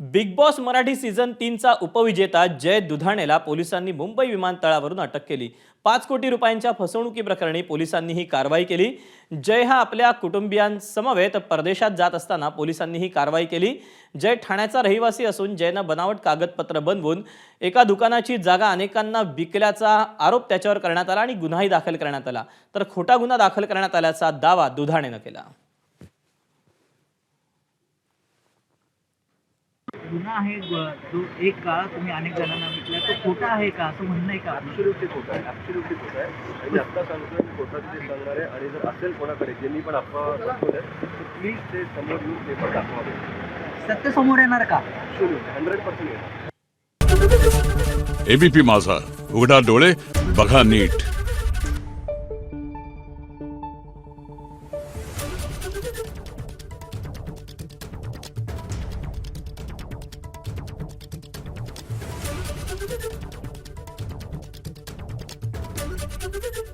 Big Boss Marathi season तीनचा उपविजेता जय दुधाणेला पोलिसांनी मुंबई विमानतळावरून अटक केली. पाच कोटी रुपयांच्या फसवणुकीप्रकरणी पोलिसांनी ही कारवाई केली. जय हा आपल्या कुटुंबियांसमवेत परदेशात जात असताना पोलिसांनी ही कारवाई केली. जय ठाण्याचा रहिवासी असून जयनं बनावट कागदपत्र बनवून एका दुकानाची जागा अनेकांना विकल्याचा आरोप त्याच्यावर करण्यात आला आणि गुन्हाही दाखल करण्यात आला. तर खोटा गुन्हा दाखल करण्यात आल्याचा दावा दुधाणेनं केला. गुन्हा आहे जो एक काळ तुम्ही अनेक जणांना विकला तो खोटा आहे का? असं म्हणणं आहे का? ॲब्सोल्युटली खोटं आहे ॲब्सोल्युटली खोटं आहे. आणि मी आत्ता सांगतोय मी खोटं ते सांगणार आहे आणि जर असेल कोणाकडे ज्यांनी पण अफवा दाखवल्या तर प्लीज ते समोर येऊन पेपर दाखवावे सत्य समोर येणार का? ॲब्सोल्युट हंड्रेड पर्सेंट येणार. एबीपी माझा उघडा डोळे बघा नीट. Thank you.